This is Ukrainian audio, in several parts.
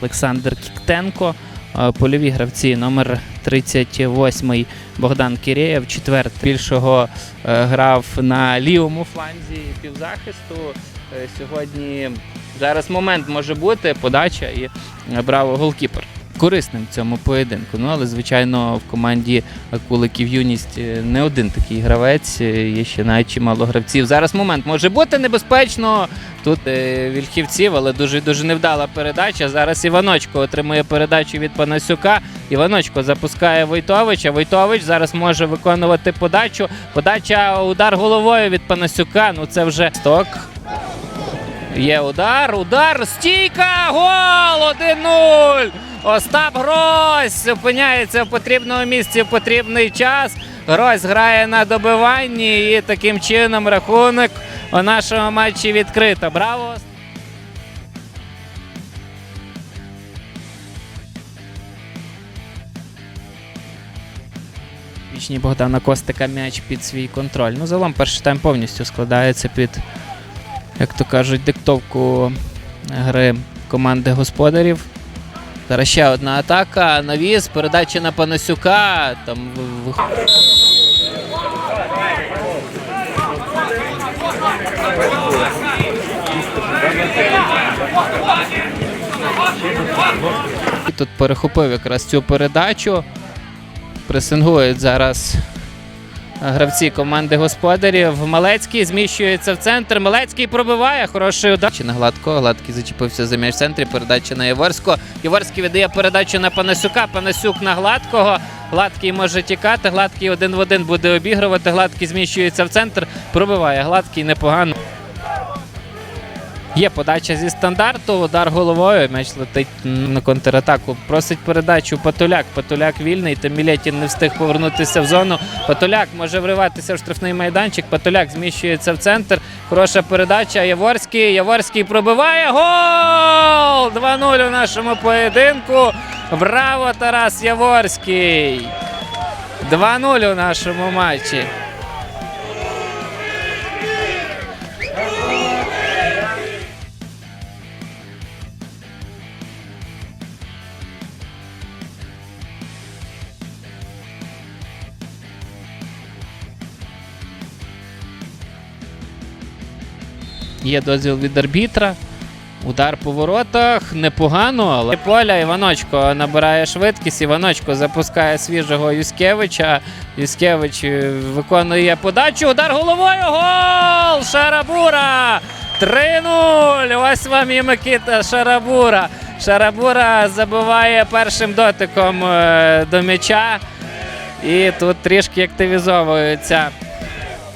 Олександр Кіктенко, е, польові гравці номер 38 Богдан Кіреєв, четвертий. більшого е, грав на лівому фланзі півзахисту. Е, сьогодні зараз момент може бути подача і браво голкіпер. Корисним в цьому поєдинку. Ну але звичайно в команді Куликів юність е, не один такий гравець. е, Є ще навіть чимало гравців. Зараз момент може бути небезпечно. Тут е, вільхівців, але дуже дуже невдала передача. Зараз Іваночко отримує передачу від Панасюка. Іваночко запускає Войтовича. Войтович зараз може виконувати подачу. Подача удар головою від Панасюка. Ну це вже сток. Є удар, удар, стійка, гол! 1-0! Остап Грось опиняється в потрібному місці в потрібний час. Грось грає на добиванні і таким чином рахунок у нашому матчі відкрито. Браво! Вічні Богдана Костика м'яч під свій контроль. Ну, загалом перший тайм повністю складається під, як то кажуть, диктовку гри команди господарів. Зараз ще одна атака. Навіс, передача на Панасюка. Там Тут перехопив якраз цю передачу. Пресингують зараз гравці команди господарів. Малецький зміщується в центр. Малецький пробиває. Хороший удар. Чи на гладко. Гладкий зачепився за м'яч в центрі. Передача на Єворського. Єворський віддає передачу на Панасюка. Панасюк на гладкого. Гладкий може тікати. Гладкий один в один буде обігрувати. Гладкий зміщується в центр. Пробиває. Гладкий непогано. Є подача зі стандарту, удар головою, м'яч летить на контратаку. Просить передачу Патуляк. Патуляк вільний. Тамілетін не встиг повернутися в зону. Патуляк може вриватися в штрафний майданчик. Патуляк зміщується в центр. Хороша передача. Яворський. Яворський пробиває. Гол! 2-0 у нашому поєдинку. Браво, Тарас Яворський! 2-0 у нашому матчі. Є дозвіл від арбітра. Удар по воротах непогано, але поля Іваночко набирає швидкість. Іваночко запускає свіжого Юскевича. Юскевич е, виконує подачу. Удар головою. Гол! Шарабура! 3-0. Ось вам і Микита Шарабура. Шарабура забиває першим дотиком е, до м'яча. І тут трішки активізовуються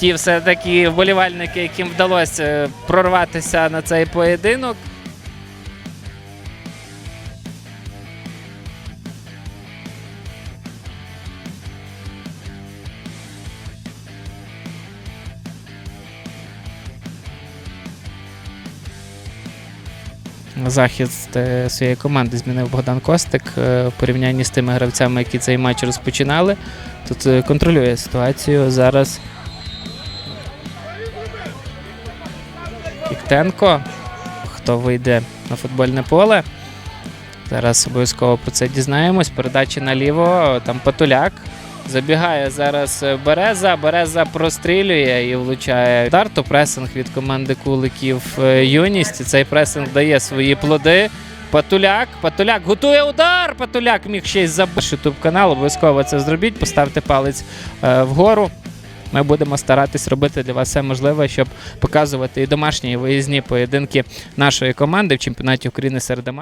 ті все-таки вболівальники, яким вдалося е, прорватися на цей поєдинок. Захист е, своєї команди змінив Богдан Костик е, в порівнянні з тими гравцями, які цей матч розпочинали. Тут контролює ситуацію зараз. Кіктенко. Хто вийде на футбольне поле? Зараз обов'язково про це дізнаємось. Передача наліво. Там Патуляк. Забігає зараз е, Береза. Береза прострілює і влучає удар. Пресинг від команди Куликів е, Юність. І Цей пресинг дає свої плоди. Патуляк. Патуляк готує удар. Патуляк міг ще й забити ютуб канал. Обов'язково це зробіть. Поставте палець е, вгору. Ми будемо старатись робити для вас все можливе, щоб показувати і домашні, і виїзні поєдинки нашої команди в чемпіонаті України серед.